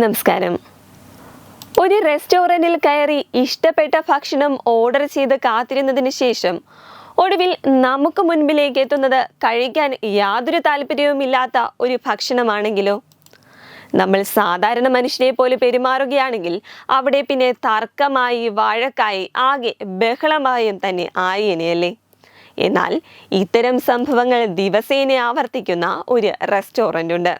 നമസ്കാരം. ഒരു റെസ്റ്റോറന്റിൽ കയറി ഇഷ്ടപ്പെട്ട ഭക്ഷണം ഓർഡർ ചെയ്ത് കാത്തിരുന്നതിന് ശേഷം ഒടുവിൽ നമുക്ക് മുൻപിലേക്ക് എത്തുന്നത് കഴിക്കാൻ യാതൊരു താല്പര്യവുമില്ലാത്ത ഒരു ഭക്ഷണമാണെങ്കിലോ? നമ്മൾ സാധാരണ മനുഷ്യനെ പോലെ പെരുമാറുകയാണെങ്കിൽ അവിടെ പിന്നെ തർക്കമായി വഴക്കായി ആകെ ബഹളമായും തന്നെ ആയിനെയല്ലേ എന്നാൽ ഇത്തരം സംഭവങ്ങൾ ദിവസേന ആവർത്തിക്കുന്ന ഒരു റെസ്റ്റോറന്റ് ഉണ്ട്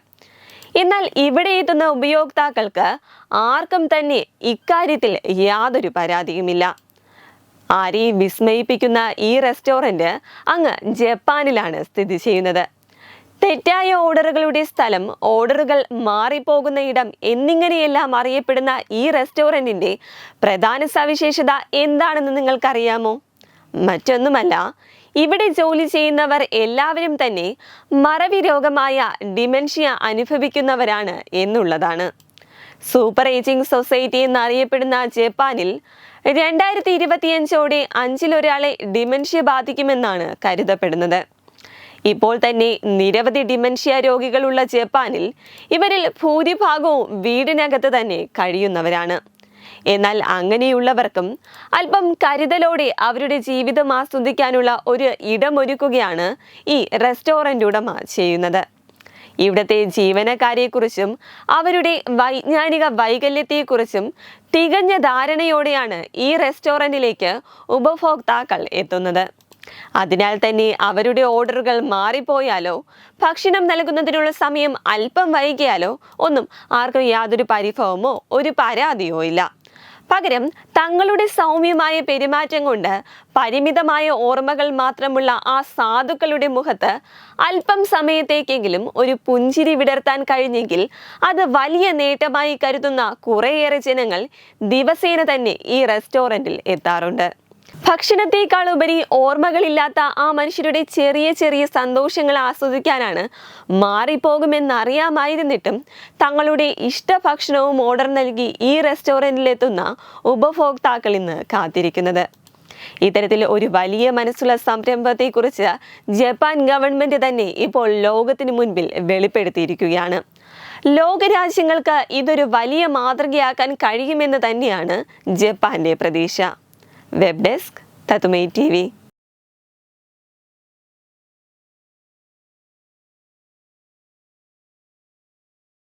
എന്നാൽ ഇവിടെ എത്തുന്ന ഉപയോക്താക്കൾക്ക് ആർക്കും തന്നെ ഇക്കാര്യത്തിൽ യാതൊരു പരാതിയുമില്ല. ആരെയും വിസ്മയിപ്പിക്കുന്ന ഈ റെസ്റ്റോറന്റ് അങ്ങ് ജപ്പാനിലാണ് സ്ഥിതി ചെയ്യുന്നത്. തെറ്റായ ഓർഡറുകളുടെ സ്ഥലം ഓർഡറുകൾ മാറിപ്പോകുന്ന ഇടം എന്നിങ്ങനെയെല്ലാം അറിയപ്പെടുന്ന ഈ റെസ്റ്റോറന്റിന്റെ പ്രധാന സവിശേഷത എന്താണെന്ന് നിങ്ങൾക്കറിയാമോ? മറ്റൊന്നുമല്ല ഇവിടെ ജോലി ചെയ്യുന്നവർ എല്ലാവരും തന്നെ മറവി രോഗമായ ഡിമെൻഷ്യ അനുഭവിക്കുന്നവരാണ് എന്നുള്ളതാണ്. സൂപ്പർ ഏജിംഗ് സൊസൈറ്റി എന്നറിയപ്പെടുന്ന ജപ്പാനിൽ രണ്ടായിരത്തി ഇരുപത്തിയഞ്ചോടെ അഞ്ചിലൊരാളെ ഡിമെൻഷ്യ ബാധിക്കുമെന്നാണ് കരുതപ്പെടുന്നത്. ഇപ്പോൾ തന്നെ നിരവധി ഡിമെൻഷ്യ രോഗികളുള്ള ജപ്പാനിൽ ഇവരിൽ ഭൂരിഭാഗവും വീടിനകത്ത് തന്നെ കഴിയുന്നവരാണ്. എന്നാൽ അങ്ങനെയുള്ളവർക്കും അല്പം കരുതലോടെ അവരുടെ ജീവിതം ആസ്വദിക്കാനുള്ള ഒരു ഇടമൊരുക്കുകയാണ് ഈ റെസ്റ്റോറന്റ് ഉടമ ചെയ്യുന്നത്. ഇവിടുത്തെ ജീവനക്കാരെക്കുറിച്ചും അവരുടെ വൈജ്ഞാനിക വൈകല്യത്തെക്കുറിച്ചും തികഞ്ഞ ധാരണയോടെയാണ് ഈ റെസ്റ്റോറന്റിലേക്ക് ഉപഭോക്താക്കൾ എത്തുന്നത്. അതിനാൽ തന്നെ അവരുടെ ഓർഡറുകൾ മാറിപ്പോയാലോ? ഭക്ഷണം നൽകുന്നതിനുള്ള സമയം അല്പം വൈകിയാലോ? ഒന്നും ആർക്കും യാതൊരു പരിഭവമോ ഒരു പരാതിയോ ഇല്ല. പകരം തങ്ങളുടെ സൗമ്യമായ പെരുമാറ്റം കൊണ്ട് പരിമിതമായ ഓർമ്മകൾ മാത്രമുള്ള ആ സാധുക്കളുടെ മുഖത്ത് അല്പം സമയത്തേക്കെങ്കിലും ഒരു പുഞ്ചിരി വിടർത്താൻ കഴിഞ്ഞെങ്കിൽ അത് വലിയ നേട്ടമായി കരുതുന്ന കുറേയേറെ ജനങ്ങൾ ദിവസേന തന്നെ ഈ റെസ്റ്റോറന്റിൽ എത്താറുണ്ട്. ഭക്ഷണത്തേക്കാൾ ഉപരി ഓർമ്മകളില്ലാത്ത ആ മനുഷ്യരുടെ ചെറിയ ചെറിയ സന്തോഷങ്ങൾ ആസ്വദിക്കാനാണ് മാറിപ്പോകുമെന്നറിയാമായിരുന്നിട്ടും തങ്ങളുടെ ഇഷ്ടഭക്ഷണവും ഓർഡർ നൽകി ഈ റെസ്റ്റോറന്റിലെത്തുന്ന ഉപഭോക്താക്കൾ ഇന്ന് കാത്തിരിക്കുന്നത്. ഇത്തരത്തിൽ ഒരു വലിയ മനസ്സുള്ള സംരംഭത്തെക്കുറിച്ച് ജപ്പാൻ ഗവൺമെന്റ് തന്നെ ഇപ്പോൾ ലോകത്തിന് മുൻപിൽ വെളിപ്പെടുത്തിയിരിക്കുകയാണ്. ലോകരാജ്യങ്ങൾക്ക് ഇതൊരു വലിയ മാതൃകയാക്കാൻ കഴിയുമെന്ന് തന്നെയാണ് ജപ്പാന്റെ പ്രതീക്ഷ. वेब डेस्क तुम्हें टीवी